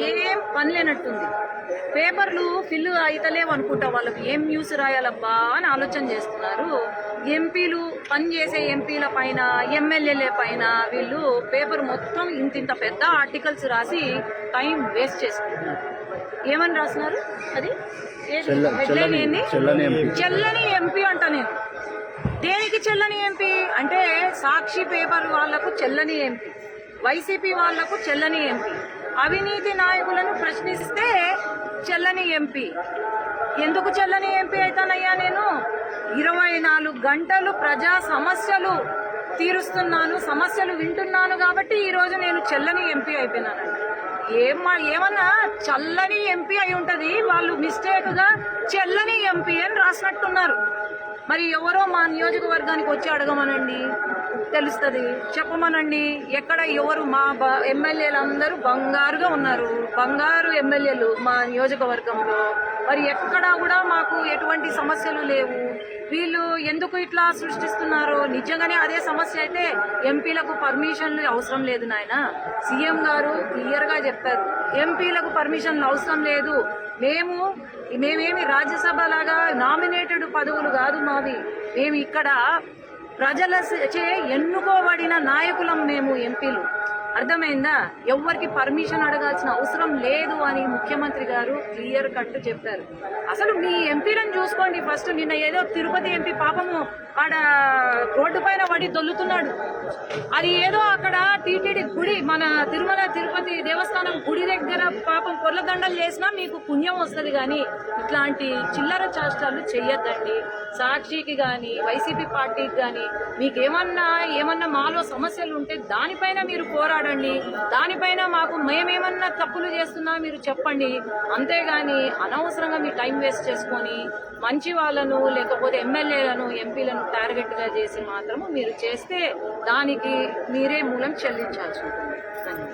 ఏం పని లేనట్టుంది. పేపర్లు ఫిల్ అయితలేవు అనుకుంటా వాళ్ళకి. ఏం న్యూస్ రాయాలబ్బా అని ఆలోచన చేస్తున్నారు. ఎంపీలు పనిచేసే ఎంపీల పైన ఎమ్మెల్యేల పైన వీళ్ళు పేపర్ మొత్తం ఇంత ఇంత పెద్ద ఆర్టికల్స్ రాసి టైం వేస్ట్ చేసుకుంటున్నారు. ఏమని రాస్తున్నారు? అది. చెల్లని ఎంపీ. అంట నేను. దేనికి చెల్లని ఎంపీ? అంటే సాక్షి పేపర్ వాళ్ళకు చెల్లని ఎంపీ. వైసీపీ వాళ్ళకు చెల్లని ఎంపీ. అవినీతి నాయకులను ప్రశ్నిస్తే చెల్లని ఎంపీ. ఎందుకు చెల్లని ఎంపీ అవుతానయ్యా నేను? ఇరవై నాలుగు గంటలు ప్రజా సమస్యలు తీరుస్తున్నాను సమస్యలు వింటున్నాను కాబట్టి ఈరోజు నేను చెల్లని ఎంపీ అయిపోయినాను. ఏమన్నా చల్లని ఎంపీ అయి ఉంటుంది వాళ్ళు మిస్టేక్గా చెల్లని ఎంపీ అని రాసినట్టున్నారు. మరి ఎవరో మా నియోజకవర్గానికి వచ్చి అడగమనండి. తెలుస్తుంది. చెప్పమనండి. ఎక్కడ ఎవరు మా బ- ఎమ్మెల్యేలు అందరూ బంగారుగా ఉన్నారు. బంగారు ఎమ్మెల్యేలు మా నియోజకవర్గంలో. మరి ఎక్కడా కూడా మాకు ఎటువంటి సమస్యలు లేవు. వీళ్ళు ఎందుకు ఇట్లా సృష్టిస్తున్నారో? నిజంగానే అదే సమస్య అయితే ఎంపీలకు పర్మిషన్లు అవసరం లేదు నాయన. సీఎం గారు క్లియర్గా చెప్పారు. ఎంపీలకు పర్మిషన్లు అవసరం లేదు. మేము మేమేమి రాజ్యసభ లాగా నామినేటెడ్ పదవులు కాదు మావి. మేము ఇక్కడ ప్రజల చే ఎన్నుకోబడిన నాయకులం మేము ఎంపీలు. అర్థమైందా? ఎవ్వరికి పర్మిషన్ అడగాల్సిన అవసరం లేదు అని ముఖ్యమంత్రి గారు క్లియర్ కట్ చెప్పారు. అసలు మీ ఎంపీలను చూసుకోండి ఫస్ట్. నిన్న ఏదో తిరుపతి ఎంపీ పాపము ఆడ రోడ్డు పైన పడి దొల్లుతున్నాడు. అది ఏదో అక్కడ టీటీడీ గుడి మన తిరుమల తిరుపతి దేవస్థానం గుడి దగ్గర పాపం పొర్లదండలు చేసినా మీకు పుణ్యం వస్తుంది కానీ ఇట్లాంటి చిల్లర చేష్టాలు చెయ్యొద్దండి. సాక్షికి కానీ వైసీపీ పార్టీకి కానీ మీకేమన్నా ఏమన్నా మాలో సమస్యలు ఉంటే దానిపైన మీరు పోరాడండి దానిపైన మాకు మేమేమన్నా తప్పులు చేస్తున్నా మీరు చెప్పండి. అంతేగాని అనవసరంగా మీ టైం వేస్ట్ చేసుకొని మంచి వాళ్ళను లేకపోతే ఎమ్మెల్యేలను ఎంపీలను టార్గెట్గా చేసి మాత్రము మీరు చేస్తే దానికి మీరే మూలం చెల్లించాల్సి ఉంటుంది.